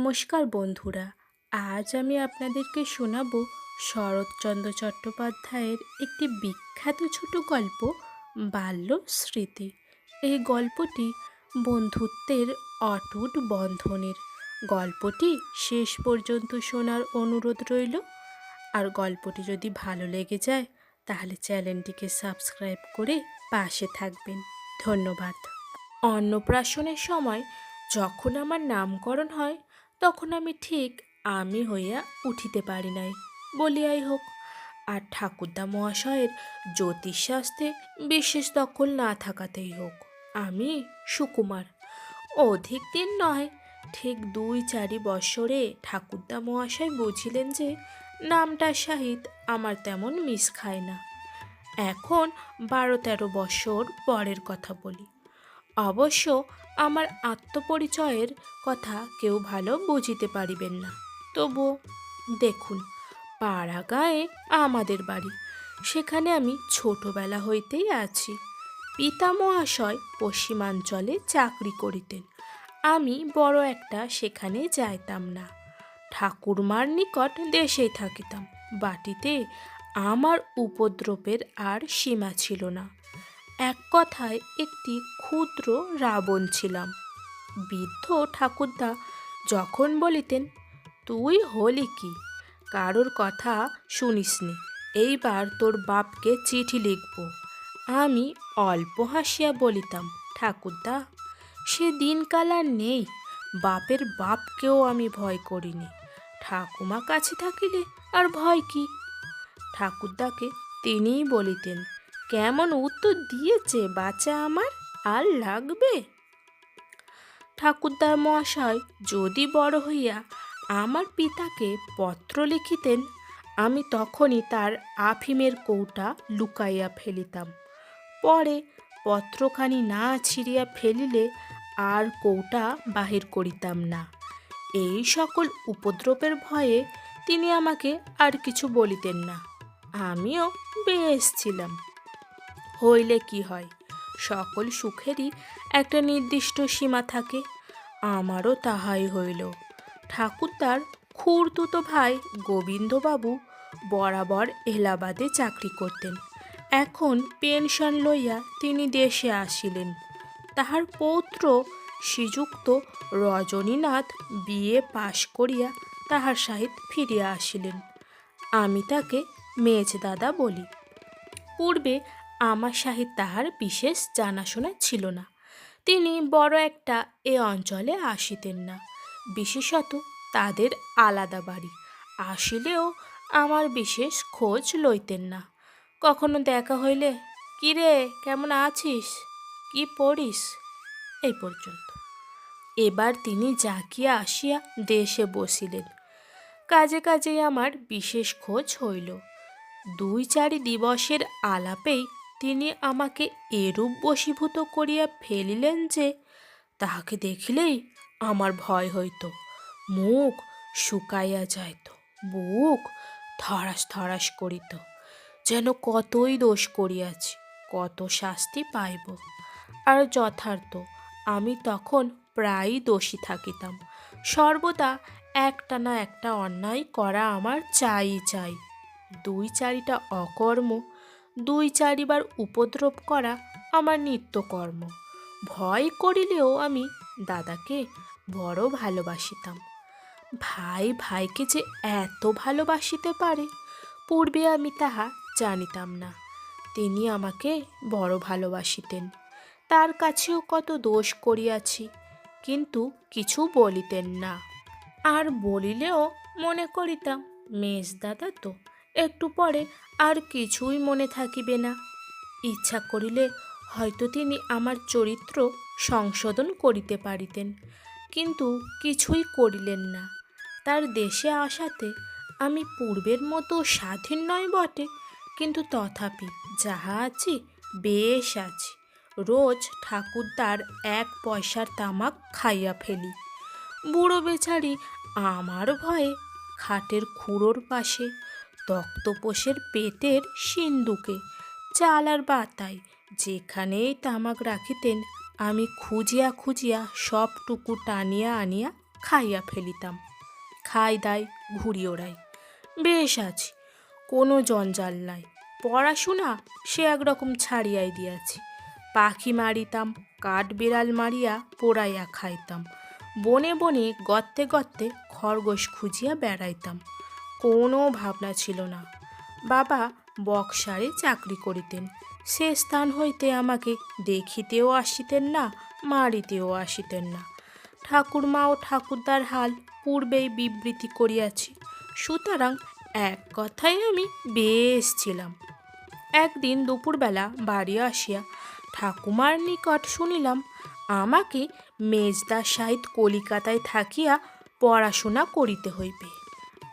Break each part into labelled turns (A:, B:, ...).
A: নমস্কার বন্ধুরা, আজ আমি আপনাদেরকে শোনাব শরৎচন্দ্র চট্টোপাধ্যায়ের একটি বিখ্যাত ছোট গল্প, বাল্য স্মৃতি। এই গল্পটি বন্ধুত্বের অটুট বন্ধনের। গল্পটি শেষ পর্যন্ত শোনার অনুরোধ রইল। আর গল্পটি যদি ভালো লেগে যায়, তাহলে চ্যানেলটিকে সাবস্ক্রাইব করে পাশে থাকবেন। ধন্যবাদ। অন্নপ্রাশনের সময় যখন আমার নামকরণ হয় তখন আমি ঠিক আমি হইয়া উঠিতে পারি নাই। বলিয়াই হোক, আর ঠাকুরদা মহাশয়ের জ্যোতিষশাস্ত্রে বিশেষ দখল না থাকাতেই হোক, আমি সুকুমার। অধিক দিন নয়, ঠিক দুই চারি বৎসরে ঠাকুরদা মহাশয় বুঝিলেন যে নামটার সাহিত আমার তেমন মিস খায় না। এখন বারো তেরো বৎসর পরের কথা বলি। অবশ্য আমার আত্মপরিচয়ের কথা কেউ ভালো বুঝিতে পারিবেন না। তবু দেখুন, পাড়া গায়ে আমাদের বাড়ি। সেখানে আমি ছোটবেলা হইতেই আছি। পিতা মহাশয় পশ্চিমাঞ্চলে চাকরি করিতেন। আমি বড় একটা সেখানে যাইতাম না। ঠাকুরমার নিকট দেশেই থাকিতাম। বাটিতে আমার উপদ্রবের আর সীমা ছিল না। এক কথায় একটি ক্ষুদ্র রাবণ ছিলাম। বৃদ্ধ ঠাকুরদা যখন বলিতেন, তুই হলি কি? কারোর কথা শুনিসনি। এইবার তোর বাপকে চিঠি লিখব। আমি অল্প হাসিয়া বলিতাম, ঠাকুরদা, সে দিনকাল আর নেই। বাপের বাপকেও আমি ভয় করিনি। ঠাকুমা কাছে থাকিলে আর ভয় কি? ঠাকুরদাকে তিনিই বলিতেন কেমন উত্তর দিয়েছে বাচ্চা আমার? আর লাগবে? ঠাকুরদার মহাশয়, যদি বড় হইয়া আমার পিতাকে পত্র লিখিতেন, আমি তখনই তার আফিমের কৌটা লুকাইয়া ফেলিতাম। পরে পত্রখানি না ছিঁড়িয়া ফেলিলে আর কৌটা বাহির করিতাম না। এই সকল উপদ্রবের ভয়ে তিনি আমাকে আর কিছু বলিতেন না। আমিও বেশ ছিলাম। হইলে কি হয়? সকল সুখেরই একটা নির্দিষ্ট সীমা থাকে। আমারও তাহাই হইল। ঠাকুরদার খুড়তুতো ভাই গোবিন্দবাবু বরাবর এলাহাবাদে চাকরি করতেন। এখন পেনশন লইয়া তিনি দেশে আসিলেন। তাহার পৌত্র শ্রীযুক্ত রজনীনাথ বিয়ে পাশ করিয়া তাহার সহিত ফিরিয়া আসিলেন। আমি তাকে মেজ দাদা বলি। পূর্বে আমার সাহিত তাহার বিশেষ জানাশোনা ছিল না। তিনি বড় একটা এ অঞ্চলে আসিতেন না। বিশেষত তাদের আলাদা বাড়ি। আসিলেও আমার বিশেষ খোঁজ লইতেন না। কখনো দেখা হইলে, কিরে, কেমন আছিস? কি পড়িস? এই পর্যন্ত। এবার তিনি জাকিয়া আসিয়া দেশে বসিলেন। কাজে কাজেই আমার বিশেষ খোঁজ হইল। দুই চারি দিবসের আলাপেই তিনি আমাকে এরূপ বশীভূত করিয়া ফেলিলেন যে, তাহাকে দেখিলেই আমার ভয় হইত, মুখ শুকাইয়া যাইত, বুক থরাস থরাস করিত, যেন কতই দোষ করিয়াছি, কত শাস্তি পাইব। আর যথার্থ, আমি তখন প্রায়ই দোষী থাকিতাম, সর্বদা একটা না একটা অন্যায় করা আমার চাই চাই, দুই চারিটা অকর্ম দুই চারিবার উপদ্রব করা আমার নিত্যকর্ম। ভয় করিলেও আমি দাদাকে বড় ভালোবাসিতাম। ভাই ভাইকে যে এত ভালোবাসিতে পারে, পূর্বে আমি তাহা জানিতাম না। তিনি আমাকে বড় ভালোবাসিতেন। তার কাছেও কত দোষ করিয়াছি, কিন্তু কিছু বলিতেন না। আর বলিলেও মনে করিতাম, মেজ দাদা তো একটু পরে আর কিছুই মনে থাকিবে না। ইচ্ছা করিলে হয়তো তিনি আমার চরিত্র সংশোধন করিতে পারিতেন, কিন্তু কিছুই করিলেন না। তার দেশে আসাতে আমি পূর্বের মতো স্বাধীন নয় বটে, কিন্তু তথাপি যাহা আছি বেশ আছি। রোজ ঠাকুরদার এক পয়সার তামাক খাইয়া ফেলি। বুড়ো বেচারি আমার ভয়ে খাটের খুঁড়োর পাশে তক্তপোষের পেটের সিন্দুকে চাল আর বাতায়, যেখানেই তামাক রাখিতেন, আমি খুঁজিয়া খুঁজিয়া সবটুকু টানিয়া আনিয়া খাইয়া ফেলিতাম। খাই দাই ঘুরি ওড়াই বেশ আছি, কোনো জঞ্জাল নাই। পড়াশোনা সে একরকম ছাড়িয়াই দিয়াছি। পাখি মারিতাম কাঠ বিড়াল মারিয়া পোড়াইয়া খাইতাম। বনে বনে গর্তে গর্তে খরগোশ খুঁজিয়া বেড়াইতাম। কোনো ভাবনা ছিল না। বাবা বক্সারে চাকরি করিতেন। সে স্থান হইতে আমাকে দেখিতেও আসিতেন না, মারিতেও আসিতেন না। ঠাকুরমা ও ঠাকুরদার হাল পূর্বেই বিবৃতি করিয়াছি। সুতরাং এক কথায় আমি বেশ ছিলাম। একদিন দুপুরবেলা বাড়ি আসিয়া ঠাকুমার নিকট শুনিলাম, আমাকে মেজদা সাহিত কলিকাতায় থাকিয়া পড়াশোনা করিতে হইবে।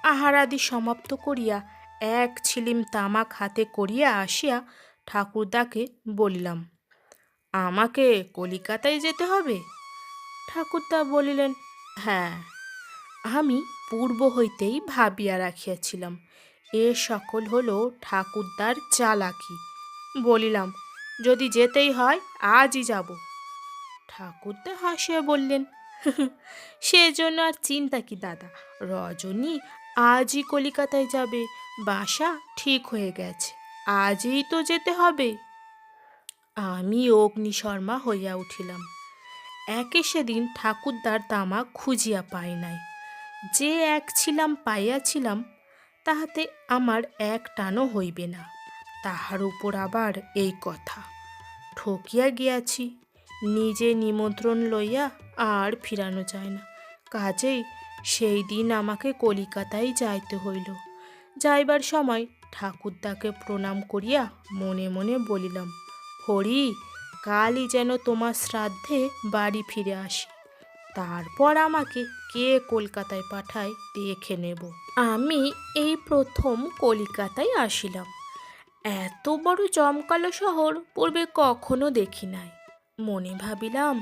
A: আহারাদি সমাপ্ত করিয়া এক ছিলিম তামাক হাতে করিয়া আসিয়া ঠাকুরদাকে বলিলাম, আমাকে কলিকাতায় যেতে হবে? ঠাকুরদা বলিলেন হ্যাঁ। আমি পূর্ব হইতেই ভাবিয়া রাখিয়াছিলাম, এ সকল হলো ঠাকুরদার চালাকি। বলিলাম, যদি যেতেই হয়, আজই যাব। ঠাকুরদা হাসিয়া বললেন সেজন্য আর চিন্তা কি দাদা? রজনী আজই কলিকাতায় যাবে। বাসা ঠিক হয়ে গেছে। আজই তো যেতে হবে। আমি অগ্নিশর্মা হইয়া উঠিলাম। একে সেদিন ঠাকুরদার তামা খুঁজিয়া পাই নাই। যে এক ছিলাম পাইয়াছিলাম, তাহাতে আমার এক টানও হইবে না। তাহার উপর আবার এই কথা। ঠকিয়া গিয়াছি। নিজে নিমন্ত্রণ লইয়া আর ফিরানো যায় না। কাজেই সেই দিন আমাকে কলিকাতায় যাইতে হইল। যাইবার সময় ঠাকুরদাকে প্রণাম করিয়া মনে মনে বলিলাম, হরি, কালই যেন তোমার শ্রাদ্ধে বাড়ি ফিরে আসি। তারপর আমাকে কে কলকাতায় পাঠায় দেখে নেব। আমি এই প্রথম কলিকাতায় আসিলাম। এত বড় জমকালো শহর পূর্বে কখনো দেখি নাই। মনে ভাবিলাম,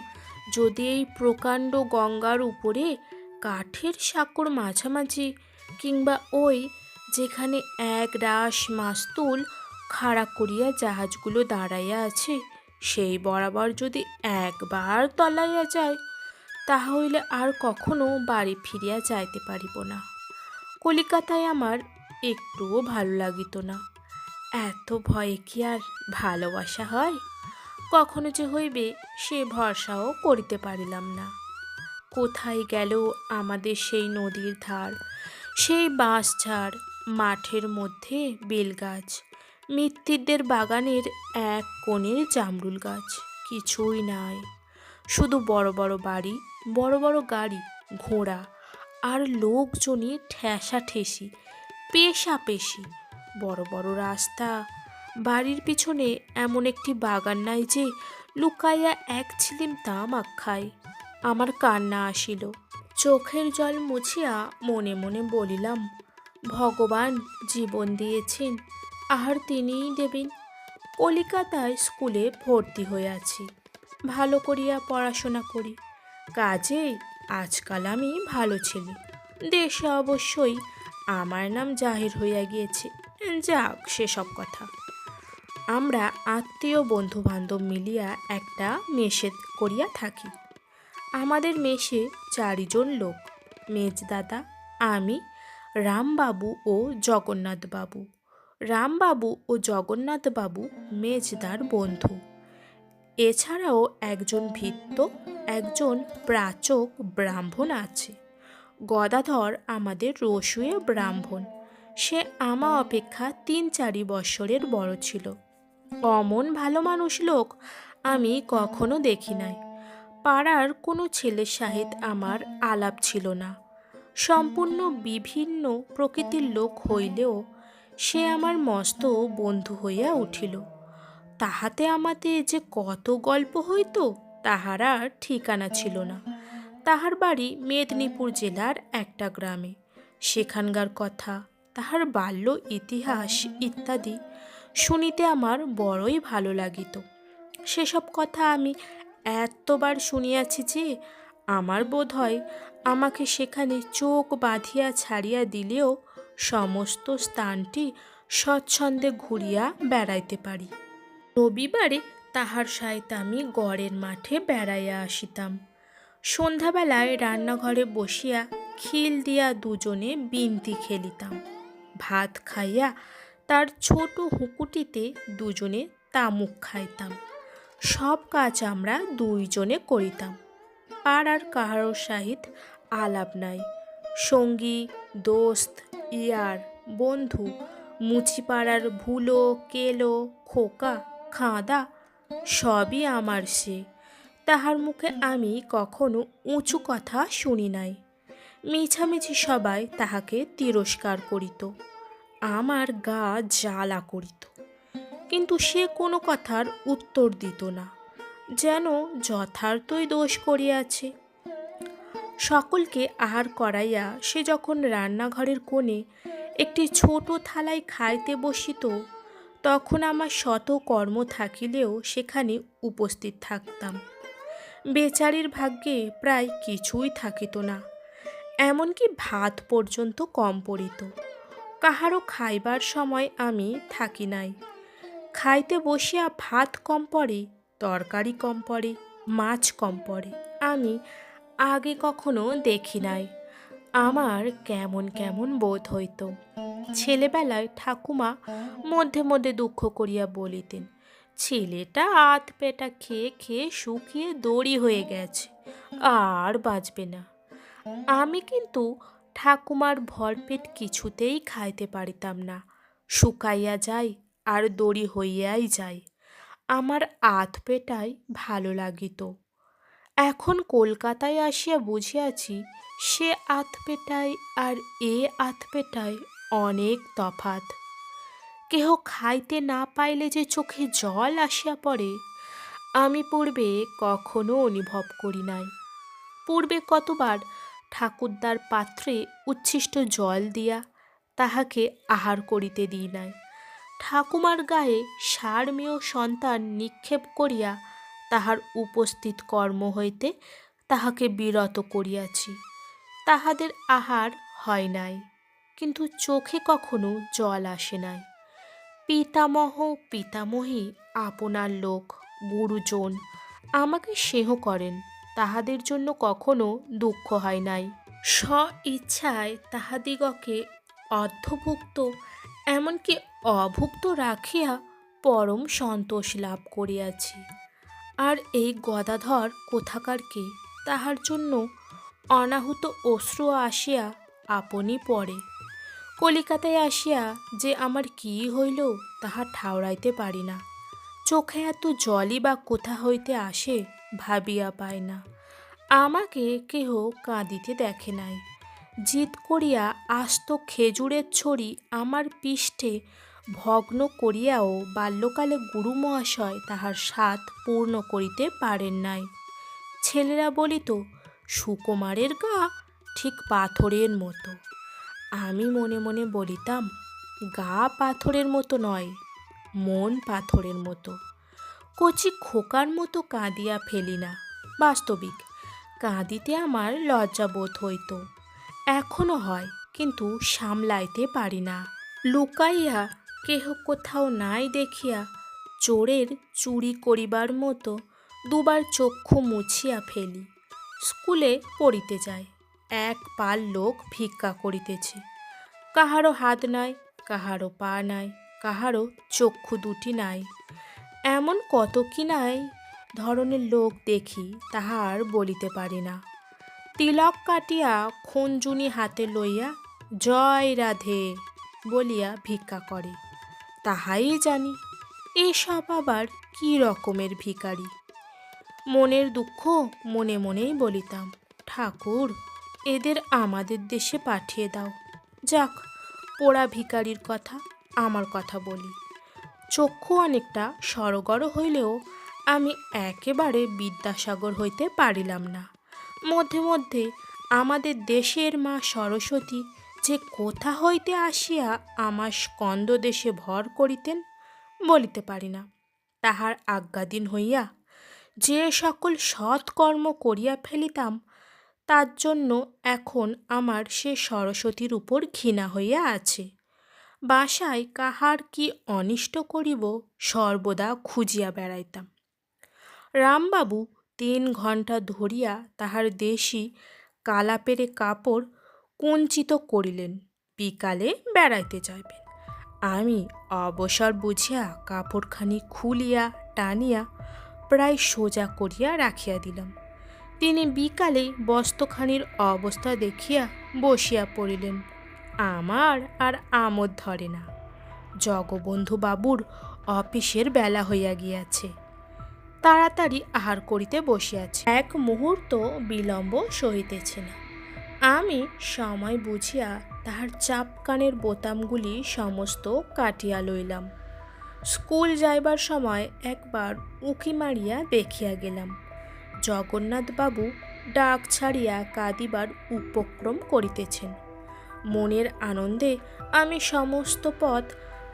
A: যদি এই প্রকাণ্ড গঙ্গার উপরে কাঠের সাঁকর মাঝামাঝি কিংবা ওই যেখানে এক রাস মাস্তুল খাড়া করিয়া জাহাজগুলো দাঁড়াইয়া আছে, সেই বরাবর যদি একবার তলাইয়া যায় তাহা হইলে আর কখনো বাড়ি ফিরিয়া যাইতে পারিব না। কলিকাতায় আমার একটুও ভালো লাগিত না। এত ভয়ে কি আর ভালোবাসা হয়? কখনো যে হইবে সে ভরসাও করিতে পারিলাম না। কোথায় গেল আমাদের সেই নদীর ধার? সেই বাঁশ ঝাড়, মাঠের মধ্যে বেলগাছ, মিত্তিরদের বাগানের এক কোণের জামরুল গাছ, কিছুই নাই। শুধু বড় বড় বাড়ি, বড় বড় গাড়ি, ঘোড়া আর লোকজনই ঠেসা ঠেসি পেশা পেশি বড় বড় রাস্তা, বাড়ির পিছনে এমন একটি বাগান নাই যে লুকাইয়া এক ছিলিম তামাক খায়। আমার কান্না আসিল। চোখের জল মুছিয়া মনে মনে বলিলাম, ভগবান জীবন দিয়েছেন আর তিনিই দেবেন। কলিকাতায় স্কুলে ভর্তি হয়ে আছি। ভালো করিয়া পড়াশোনা করি। কাজেই আজকাল আমি ভালো ছেলে। দেশে অবশ্যই আমার নাম জাহির হইয়া গিয়েছে। যাক, সেসব কথা। আমরা আত্মীয় বন্ধু বান্ধব মিলিয়া একটা মেসে করিয়া থাকি। আমাদের মেসে চারিজন লোক, মেজদাদা, আমি, রামবাবু ও জগন্নাথবাবু। রামবাবু ও জগন্নাথবাবু মেজদার বন্ধু। এছাড়াও একজন ভিত্ত, একজন প্রাচক ব্রাহ্মণ আছে। গদাধর আমাদের রসুয়ে ব্রাহ্মণ। সে আমা অপেক্ষা তিন চারি বৎসরের বড় ছিল। অমন ভালো মানুষ লোক আমি কখনো দেখি নাই। পাড়ার কোনো ছেলের সাহিত আমার আলাপ ছিল না। সম্পূর্ণ বিভিন্ন প্রকৃতির লোক হইলেও সে আমার মস্ত বন্ধু হইয়া উঠিল। তাহাতে আমাতে যে কত গল্প হইত তাহার আর ঠিকানা ছিল না। তাহার বাড়ি মেদিনীপুর জেলার একটা গ্রামে। সেখানকার কথা, তাহার বাল্য ইতিহাস ইত্যাদি শুনিতে আমার বড়ই ভালো লাগিত। সেসব কথা আমি এতবার শুনিয়াছি যে আমার বোধ হয় আমাকে সেখানে চোখ বাঁধিয়া ছাড়িয়া দিলেও সমস্ত স্থানটি স্বচ্ছন্দে ঘুরিয়া বেড়াইতে পারি। রবিবারে তাহার সাহিত আমি গড়ের মাঠে বেড়াইয়া আসিতাম। সন্ধ্যাবেলায় রান্নাঘরে বসিয়া খিল দিয়া দুজনে বিনতি খেলিতাম। ভাত খাইয়া তার ছোট হুকুটিতে দুজনে তামুক খাইতাম। সব কাজ আমরা দুইজনে করিতাম। পাড়ার কাহারো সাহিত আলাপ নাই। সঙ্গী, দোস্ত, ইয়ার, বন্ধু, মুচিপাড়ার ভুলো, কেলো, খোকা, খাঁদা, সবই আমার সে। তাহার মুখে আমি কখনো উঁচু কথা শুনি নাই। মিছামিছি সবাই তাহাকে তিরস্কার করিত। আমার গা জ্বালা করিত। কিন্তু সে কোনো কথার উত্তর দিত না, যেন যথার্থই দোষ করিয়াছে। সকলকে আহার করাইয়া সে যখন রান্নাঘরের কোণে একটি ছোট থালায় খাইতে বসিত, তখন আমার শত কর্ম থাকিলেও সেখানে উপস্থিত থাকতাম। বেচারির ভাগ্যে প্রায় কিছুই থাকিত না, এমনকি ভাত পর্যন্ত কম পড়িত। কাহারও খাইবার সময় আমি থাকি নাই। খাইতে বসিয়া ভাত কম পড়ে, তরকারি কম পড়ে, মাছ কম পড়ে। আমি আগে কখনো দেখি নাই। আমার কেমন কেমন বোধ হইত। ছেলেবেলায় ঠাকুমা মধ্যে মধ্যে দুঃখ করিয়া বলিতেন, ছেলেটা আধ পেটা খেয়ে খেয়ে শুকিয়ে দড়ি হয়ে গেছে, আর বাঁচবে না। আমি কিন্তু ঠাকুমার ভরপেট কিছুতেই খাইতে পারিতাম না। শুকাইয়া যাই আর দড়ি হইয়াই যায় আমার আধ পেটাই ভালো লাগিত। এখন কলকাতায় আসিয়া বুঝিয়াছি, সে আতপেটায় আর এ আতপেটায় অনেক তফাত। কেহ খাইতে না পাইলে যে চোখে জল আসিয়া পড়ে, আমি পূর্বে কখনো অনুভব করি নাই। পূর্বে কতবার ঠাকুরদার পাত্রে উচ্ছিষ্ট জল দিয়া তাহাকে আহার করিতে দিই নাই। ঠাকুমার গায়ে সারমেয় সন্তান নিক্ষেপ করিয়া তাহার উপস্থিত কর্ম হইতে তাহাকে বিরত করিয়াছি। তাহাদের আহার হয় নাই, কিন্তু চোখে কখনো জল আসে নাই। পিতামহ, পিতামহী, আপনার লোক, গুরুজন আমাকে স্নেহ করেন, তাহাদের জন্য কখনো দুঃখ হয় নাই। স্ব ইচ্ছায় তাহাদিগকে অর্ধভুক্ত, এমনকি অভুক্ত রাখিয়া পরম সন্তোষ লাভ করিয়াছি। আর এই গদাধর কোথাকারকে তাহার জন্য অনাহুত অশ্রু আসিয়া আপনি পড়ে। কলিকাতায় আসিয়া যে আমার কি হইল তাহা ঠাউরাইতে পারি না। চোখে এত জলই বা কোথা হইতে আসে ভাবিয়া পায় না। আমাকে কেহ কাঁদিতে দেখে নাই। জিদ করিয়া আস্ত খেজুরের ছড়ি আমার পৃষ্ঠে ভগ্ন করিয়াও বাল্যকালে গুরু মহাশয় তাহার স্বাদ পূর্ণ করিতে পারেন নাই। ছেলেরা বলিত, সুকুমারের গা ঠিক পাথরের মতো। আমি মনে মনে বলিতাম, গা পাথরের মতো নয়, মন পাথরের মতো। কচি খোকার মতো কাঁদিয়া ফেলি না। বাস্তবিক, কাঁদিতে আমার লজ্জাবোধ হইত। এখনও হয়, কিন্তু সামলাইতে পারি না। লুকাইয়া কেহ কোথাও নাই দেখিয়া চোরের চুরি করিবার মতো দুবার চক্ষু মুছিয়া ফেলি। স্কুলে পড়িতে যায়। এক পাল লোক ভিক্ষা করিতেছে। কাহারও হাত নাই কাহারও পা নাই কাহারও চক্ষু দুটি নাই। এমন কত কি নাই? ধরনের লোক দেখি তাহার বলিতে পারি না। তিলক কাটিয়া খঞ্জুনি হাতে লইয়া, জয় রাধে! বলিয়া ভিক্ষা করে। তাহাই জানি, এসব আবার কি রকমের ভিখারি? মনের দুঃখ মনে মনেই বলিতাম, ঠাকুর, এদের আমাদের দেশে পাঠিয়ে দাও। যাক, পোড়া ভিখারির কথা আমার কথা বলি। চক্ষু অনেকটা সরগর হইলেও আমি একেবারে বিদ্যাসাগর হইতে পারিলাম না। মধ্যে মধ্যে আমাদের দেশের মা সরস্বতী যে কোথা হইতে আসিয়া আমার স্কন্দ দেশে ভর করিতেন বলিতে পারি না। তাহার আজ্ঞাদিন হইয়া যে সকল সৎকর্ম করিয়া ফেলিতাম, তার জন্য এখন আমার সে সরস্বতীর উপর ঘৃণা হইয়া আছে। বাসায় কাহার কি অনিষ্ট করিব, সর্বদা খুঁজিয়া বেড়াইতাম। রামবাবু তিন ঘণ্টা ধরিয়া তাহার দেশি কালাপেরে কাপড় কুঞ্চিত করিলেন, বিকালে বেড়াইতে যাইবেন। আমি অবসর বুঝিয়া কাপড়খানি খুলিয়া টানিয়া প্রায় সোজা করিয়া রাখিয়া দিলাম। তিনি বিকালে বস্ত্রখানির অবস্থা দেখিয়া বসিয়া পড়িলেন। আমার আর আমোদ ধরে না। জগবন্ধু বাবুর অফিসের বেলা হইয়া গিয়াছে। তাড়াতাড়ি আহার করিতে বসিয়াছে। এক মুহূর্ত বিলম্ব সহিতেছে না। আমি সময় বুঝিয়া তাহার চাপকানের বোতামগুলি সমস্ত কাটিয়া লইলাম। স্কুল যাইবার সময় একবার উঁকি মারিয়া দেখিয়া গেলাম। জগন্নাথবাবু ডাক ছাড়িয়া কাঁদিবার উপক্রম করিতেছেন। মনের আনন্দে আমি সমস্ত পথ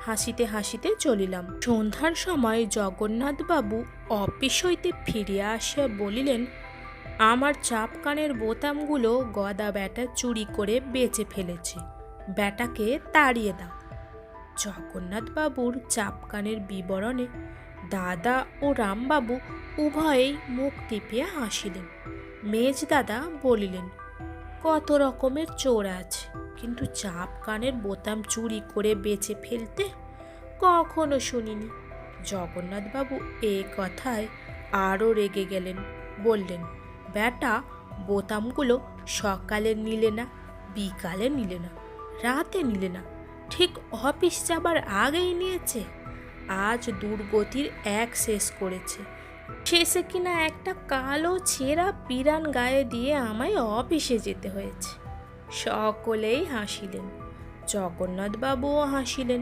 A: হাসিতে হাসিতে চলিলাম। সন্ধ্যার সময় জগন্নাথবাবু অফিস হইতে ফিরিয়া আসিয়া বলিলেন আমার চাপকানের বোতামগুলো গদা ব্যাটা চুরি করে বেচে ফেলেছে। ব্যাটাকে তাড়িয়ে দাও। জগন্নাথবাবুর চাপকানের বিবরণে দাদা ও রামবাবু উভয়েই মুখ টিপিয়া হাসিলেন। মেজ দাদা বলিলেন, কত রকমের চোর আছে, কিন্তু চাপ কানের বোতাম চুরি করে বেচে ফেলতে কখনো শুনিনি। জগন্নাথবাবু এ কথায় আরও রেগে গেলেন, বললেন ব্যাটা বোতামগুলো সকালে নিলে না, বিকালে নিলে না, রাতে নিলে না, ঠিক অফিস যাবার আগেই নিয়েছে। আজ দুর্গতির এক শেষ করেছে। শেষে কিনা একটা কালো, ছেঁড়া পিরান গায়ে দিয়ে আমায় অফিসে যেতে হয়েছে। সকলেই হাসিলেন। জগন্নাথবাবুও হাসিলেন।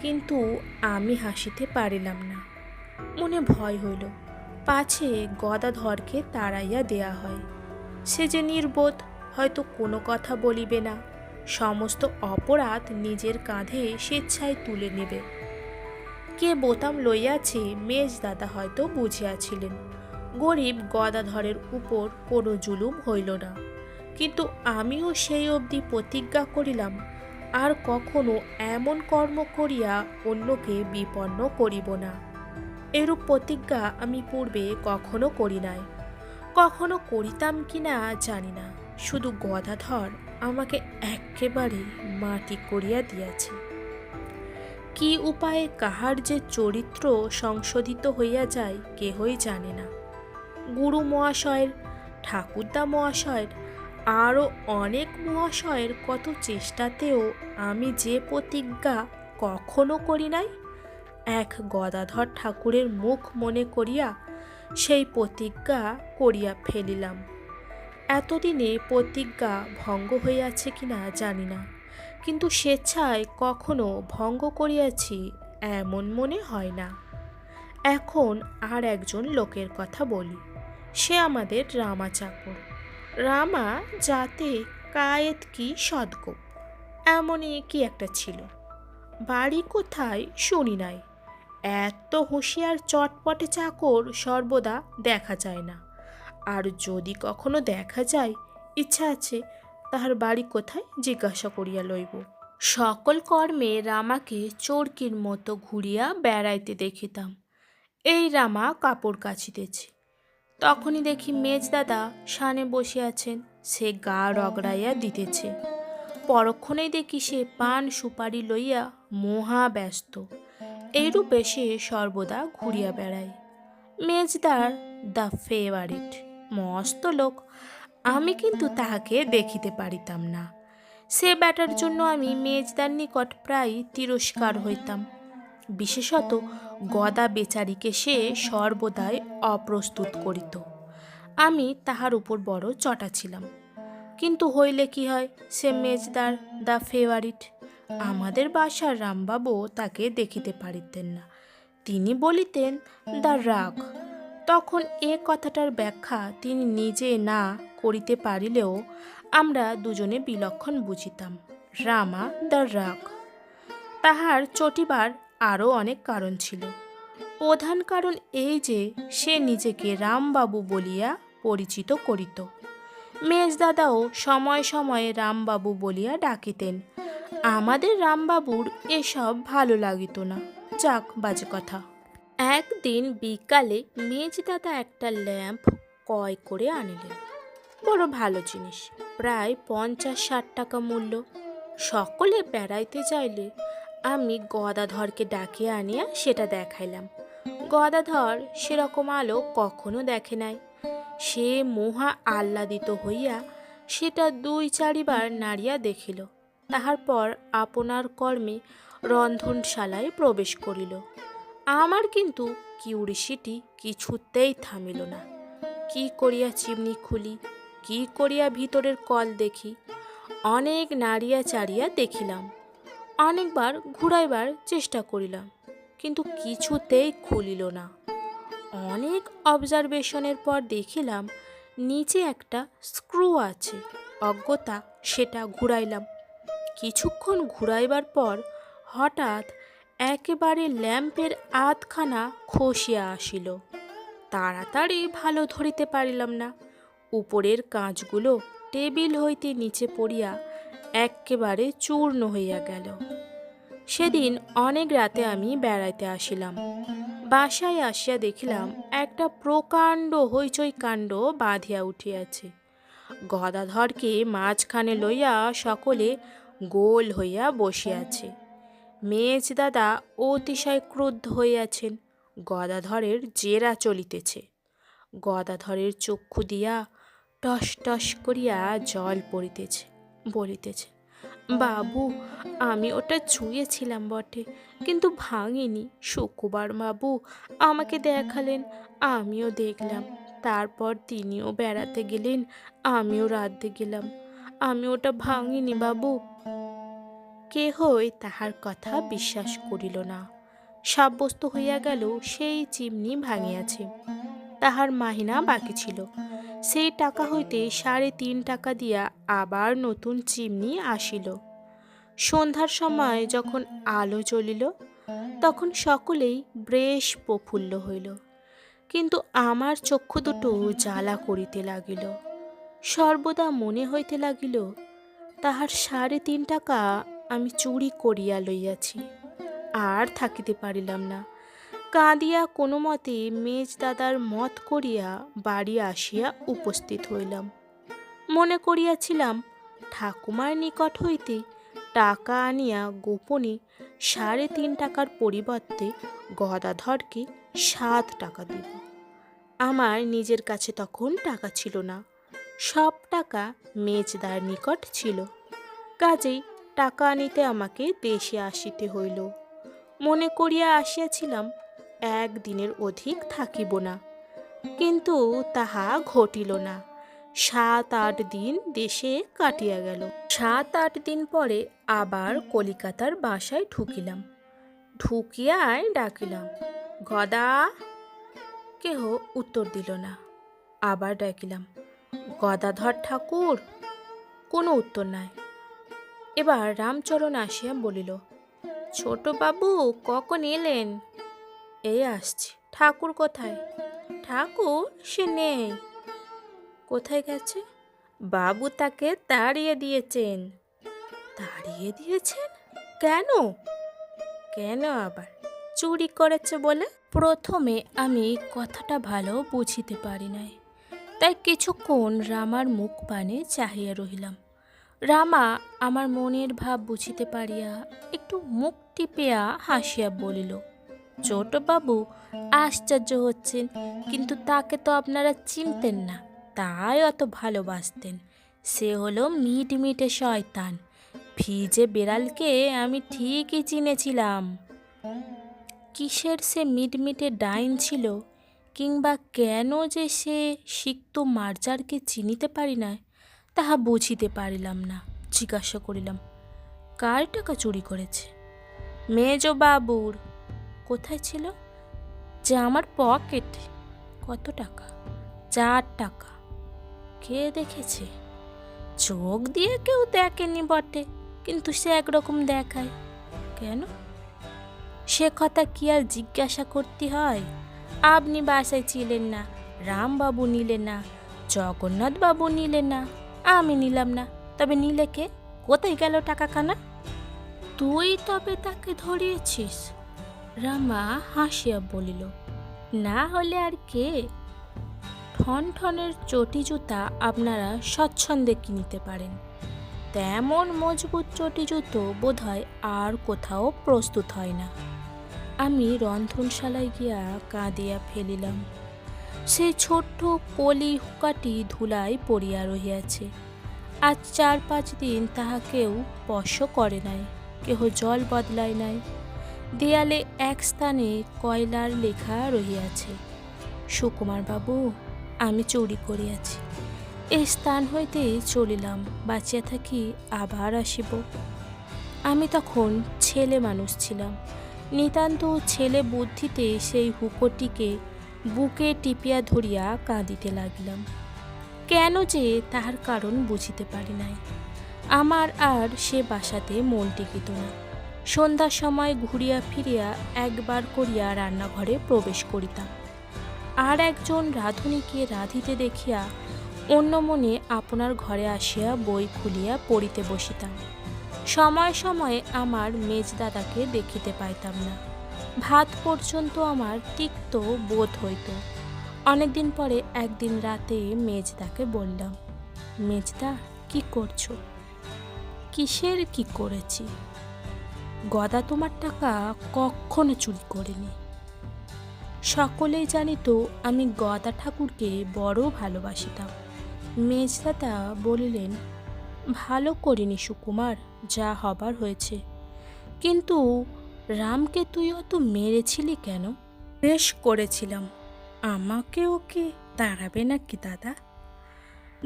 A: কিন্তু আমি হাসিতে পারিলাম না। মনে ভয় হইল। পাছে গদাধরকে তাড়াইয়া দেয়া হয়। সে যে নির্বোধ, হয়তো কোনো কথা বলিবে না। সমস্ত অপরাধ নিজের কাঁধে স্বেচ্ছায় তুলে নেবে। কে বোতাম লইয়াছে মেজ দাদা হয়তো বুঝিয়াছিলেন। গরিব গদাধরের উপর কোনো জুলুম হইল না। কিন্তু আমিও সেই অবধি প্রতিজ্ঞা করিলাম, আর কখনো এমন কর্ম করিয়া অন্যকে বিপন্ন করিব না। এরূপ প্রতিজ্ঞা আমি পূর্বে কখনো করি নাই। কখনো করিতাম কি না জানি না। শুধু গদাধর আমাকে একেবারে মাটি করিয়া দিয়াছে। কি উপায়ে কাহার যে চরিত্র সংশোধিত হইয়া যায় কেহই জানে না। গুরু মহাশয়ের, ঠাকুরদা মহাশয়ের, আরও অনেক মহাশয়ের কত চেষ্টাতেও আমি যে প্রতিজ্ঞা কখনো করি নাই। এক গদাধর ঠাকুরের মুখ মনে করিয়া সেই প্রতিজ্ঞা করিয়া ফেলিলাম। এতদিনে প্রতিজ্ঞা ভঙ্গ হইয়াছে কিনা জানি না, কিন্তু স্বেচ্ছায় কখনো ভঙ্গ করিয়াছি এমন মনে হয় না। এখন আর একজন লোকের কথা বলি, সে আমাদের রামা চাকর। রামা যাতে কায়েত কি সদগো এমনই কি একটা ছিল। বাড়ি কোথায় শুনি নাই। এত হুঁশিয়ার চটপটে চাকর সর্বদা দেখা যায় না। আর যদি কখনো দেখা যায়, ইচ্ছা আছে তাহার বাড়ি কোথায় জিজ্ঞাসা করিয়া লইব। সকল কর্মে রামাকে চোরকির মতো ঘুরিয়া বেড়াইতে দেখিতাম। এই রামা কাপড় কাচিতেছে। তখনই দেখি মেজ দাদা সানে বসিয়াছেন, সে গা রগড়াইয়া দিতেছে। পরক্ষণেই দেখি সে পান সুপারি লইয়া মহা ব্যস্ত। এইরূপে সে সর্বদা ঘুরিয়া বেড়ায়। মেজদার দ্য ফেভারিট, মস্ত লোক, আমি কিন্তু তাহাকে দেখিতে পারিতাম না। সে ব্যাটার জন্য আমি মেজদার নিকট প্রায় তিরস্কার হইতাম। বিশেষত গদা বেচারিকে সে সর্বদাই অপ্রস্তুত করিত। আমি তাহার উপর বড় চটা ছিলাম। কিন্তু হইলে কি হয়, সে মেজদার দ্য ফেভারিট? আমাদের বাসার রামবাবু তাকে দেখিতে পারিতেন না। তিনি বলিতেন দ্য রাগ। তখন এ কথাটার ব্যাখ্যা তিনি নিজে না করিতে পারিলেও আমরা দুজনে বিলক্ষণ বুঝিতাম, রামা দ্য রাগ। তাহার চটিবার আরও অনেক কারণ ছিল। প্রধান কারণ এই যে, সে নিজেকে রামবাবু বলিয়া পরিচিত করিত। মেজদাদাও সময় সময়ে রামবাবু বলিয়া ডাকিতেন আমাদের রামবাবুর এসব ভালো লাগিত না। যাক, বাজে কথা। একদিন বিকালে মেজদাদা একটা ল্যাম্প ক্রয় করে আনিলেন। বড় ভালো জিনিস, প্রায় পঞ্চাশ ষাট টাকা মূল্য। সকলে বেড়াইতে চাইলে আমি গদাধরকে ডাকিয়ে আনিয়া সেটা দেখাইলাম। গদাধর সেরকম আলো কখনো দেখে নাই। সে মহা আহ্লাদিত হইয়া সেটা দুই চারিবার নাড়িয়া দেখিল। তাহার পর আপনার কর্মে রন্ধনশালায় প্রবেশ করিল। আমার কিন্তু কিউরিসিটি কিছুতেই থামিল না। কি করিয়া চিমনি খুলি, কি করিয়া ভিতরের কল দেখি, অনেক নাড়িয়া চাড়িয়া দেখিলাম। অনেকবার ঘুরাইবার চেষ্টা করিলাম, কিন্তু কিছুতেই খুলিল না। অনেক অবজারভেশনের পর দেখিলাম, নিচে একটা স্ক্রু আছে, অজ্ঞতা সেটা ঘুরাইলাম। কিছুক্ষণ ঘুরাইবার পর হঠাৎ একেবারে ল্যাম্পের আধখানা খসিয়া আসিল। তাড়াতাড়ি ভালো ধরিতে পারিলাম না। উপরের কাঁচগুলো টেবিল হইতে নিচে পড়িয়া এক্কেবারে চূর্ণ হইয়া গেল। সেদিন অনেক রাতে আমি বেড়াইতে আসিলাম। বাসায় আসিয়া দেখিলাম একটা প্রকাণ্ড হইচই কাণ্ড বাঁধিয়া উঠিয়াছে। গদাধরকে মাঝখানে লইয়া সকলে গোল হইয়া বসিয়াছে। মেজ দাদা অতিশয় ক্রুদ্ধ হইয়াছেন। গদাধরের জেরা চলিতেছে। গদাধরের চক্ষু দিয়া টস টস করিয়া জল পড়িতেছে, বলিতেছে, বাবু, আমি ওটা ছুঁয়েছিলাম বটে, কিন্তু ভাঙিনি। শুকুবার বাবু আমাকে দেখালেন, আমিও দেখলাম। তারপর তিনিও বেড়াতে গেলেন, আমিও রাঁধতে গেলাম। আমি ওটা ভাঙিনি, বাবু। কেহই তাহার কথা বিশ্বাস করিল না। সাব্যস্ত হইয়া গেল, সেই চিমনি ভাঙিয়াছে। তাহার মাহিনা বাকি ছিল। সেই টাকা হইতে সাড়ে তিন টাকা দিয়া আবার নতুন চিমনি আসিল। সন্ধ্যার সময় যখন আলো জ্বলিল, তখন সকলেই বেশ প্রফুল্ল হইল। কিন্তু আমার চক্ষু দুটো জ্বালা করিতে লাগিল। সর্বদা মনে হইতে লাগিল, তাহার সাড়ে তিন টাকা আমি চুরি করিয়া লইয়াছি, আর থাকিতে পারিলাম না। কাঁদিয়া কোনো মতে মেজ দাদার মত করিয়া বাড়ি আসিয়া উপস্থিত হইলাম। মনে করিয়াছিলাম, ঠাকুমার নিকট হইতে টাকা আনিয়া গোপনে সাড়ে তিন টাকার পরিবর্তে গদাধরকে সাত টাকা দিব। আমার নিজের কাছে তখন টাকা ছিল না। সব টাকা মেজদার নিকট ছিল। কাজেই টাকা আনিতে আমাকে দেশে আসিতে হইল। মনে করিয়া আসিয়াছিলাম একদিনের অধিক থাকিব না। কিন্তু তাহা ঘটিল না। সাত আট দিন দেশে কাটিয়া গেল। সাত আট দিন পরে আবার কলিকাতার বাসায় ঢুকিলাম। ঢুকিয়ায় ডাকিলাম, গদা! কেহ উত্তর দিল না। আবার ডাকিলাম গদাধর ঠাকুর? কোনো উত্তর নাই। এবার রামচরণ আসিয়া বলিল, ছোট বাবু, কখন এলেন? এই আসছি। ঠাকুর কোথায়? ঠাকুর, সে নেই। কোথায় গেছে? বাবু তাকে তাড়িয়ে দিয়েছেন। তাড়িয়ে দিয়েছেন? কেন? কেন আবার? চুরি করেছে বলে প্রথমে আমি কথাটা ভালো বুঝিতে পারি নাই। তাই কিছুক্ষণ রামার মুখ পানে চাহিয়া রহিলাম। রামা আমার মনের ভাব বুঝিতে পারিয়া একটু মুখ টিপিয়া হাসিয়া বলিল, ছোটবাবু, আশ্চর্য হচ্ছেন, কিন্তু তাকে তো আপনারা চিনতেন না, তাই অত ভালোবাসতেন। সে হলো মিট মিটে শয়তান ভিজে বেড়ালকে আমি ঠিকই চিনেছিলাম। কিসের সে মিটমিটে ডাইন ছিল? কিংবা কেন যে সে সিক্ত মার্জারকে চিনিতে পারি না তাহা বুঝিতে পারিলাম না। জিজ্ঞাসা করিলাম, কার টাকা চুরি করেছে? মেজ বাবুর কোথায় ছিল? যে আমার পকেটে। কত টাকা? চার টাকা। কে দেখেছে? চোখ দিয়ে কেউ দেখেনি বটে, কিন্তু সে একরকম দেখায়। কেন? সে কথা কি আর জিজ্ঞাসা করতে হয়? আপনি বাসায় ছিলেন না, রামবাবু নিলেন না জগন্নাথ বাবু নিলেন না, আমি নিলাম না। তবে নিলে কে? কোথায় গেল টাকা টাকাখানা? তুই তবে তাকে ধরিয়েছিস। রামা হাসিয়া বলিল, না হলে আর কে? ঠন ঠনের চটি জুতা আপনারা স্বচ্ছন্দে কিনতে পারেন। তেমন মজবুত চটি জুতো বোধহয় আর কোথাও প্রস্তুত হয় না। আমি রন্ধনশালায় গিয়া কাঁদিয়া ফেলিলাম। সেই ছোট্ট কলি হুকাটি ধুলায় পড়িয়া রহিয়াছে। আজ চার পাঁচ দিন তাহা কেউ স্পর্শ করে নাই, কেহ জল বদলায় নাই। দেয়ালে এক স্থানে কয়লার লেখা রহিয়াছে, সুকুমার বাবু, আমি চুরি করিয়াছি। এই স্থান হইতে চলিলাম, বাঁচিয়া থাকি আবার আসিব। আমি তখন ছেলে মানুষ ছিলাম নিতান্ত ছেলে বুদ্ধিতে সেই হুকোটিকে বুকে টিপিয়া ধরিয়া কাঁদিতে লাগিলাম। কেন যে তাহার কারণ বুঝিতে পারি নাই। আমার আর সে বাসাতে মন টিকিত না। সন্ধ্যার সময় ঘুরিয়া ফিরিয়া একবার করিয়া রান্নাঘরে প্রবেশ করিতাম। আর একজন রাঁধুনিকে রাঁধিতে দেখিয়া অন্য মনে আপনার ঘরে আসিয়া বই খুলিয়া পড়িতে বসিতাম। সময় সময়ে আমার মেজদাদাকে দেখিতে পাইতাম না। ভাত পর্যন্ত আমার তিক্ত বোধ হইত। অনেকদিন পরে একদিন রাতে মেজদাকে বললাম, মেজদা, কি করছ? কিসের কি করেছি? গদা তোমার টাকা কখনো চুরি করিনি। সকলেই জানিত আমি গদা ঠাকুরকে বড় ভালোবাসিতাম। মেজদাদা বলিলেন ভালো করিনি সুকুমার, যা হবার হয়েছে। কিন্তু রামকে তুই অত মেরেছিলি কেন? বেশ করেছিলাম। আমাকে ওকে তাড়াবে নাকি দাদা?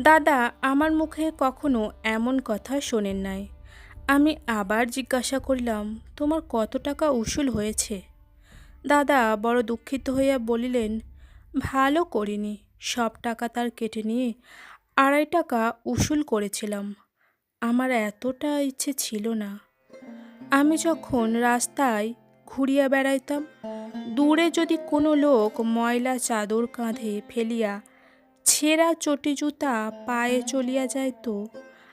A: দাদা, আমার মুখে কখনো এমন কথা শোনেন নাই। আমি আবার জিজ্ঞাসা করিলাম, তোমার কত টাকা উসুল হয়েছে? দাদা বড় দুঃখিত হইয়া বলিলেন, ভালো করিনি। সব টাকা তার কেটে নিয়ে আড়াই টাকা উসুল করেছিলাম। আমার এতটা ইচ্ছে ছিল না। আমি যখন রাস্তায় ঘুরিয়া বেড়াইতাম, দূরে যদি কোনো লোক ময়লা চাদর কাঁধে ফেলিয়া ছেঁড়া চটি জুতা পায়ে চলিয়া যাইত,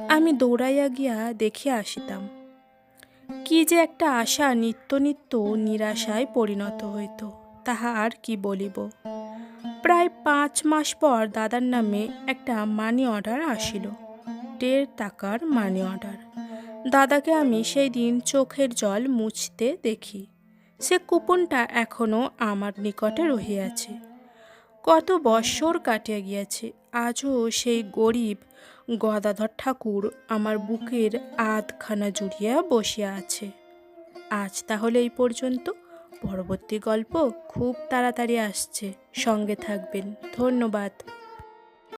A: আমি দৌড়াইয়া গিয়া দেখিয়া আসিতাম। কি যে একটা আশা নিত্য নিত্য নিরাশায় পরিণত হইত, তাহা আর কি বলিব। প্রায় পাঁচ মাস পর দাদার নামে একটা মানি অর্ডার আসিল। দেড় টাকার মানি অর্ডার। দাদাকে আমি সেই দিন চোখের জল মুছতে দেখি। সে কুপনটা এখনও আমার নিকটে রহিয়াছে। কত বৎসর কাটিয়া গিয়াছে, আজও সেই গরিব গদাধর ঠাকুর আমার বুকের আধখানা জুড়িয়া বসিয়া আছে। আজ তাহলে এই পর্যন্ত। পরবর্তী গল্প খুব তাড়াতাড়ি আসছে। সঙ্গে থাকবেন। ধন্যবাদ।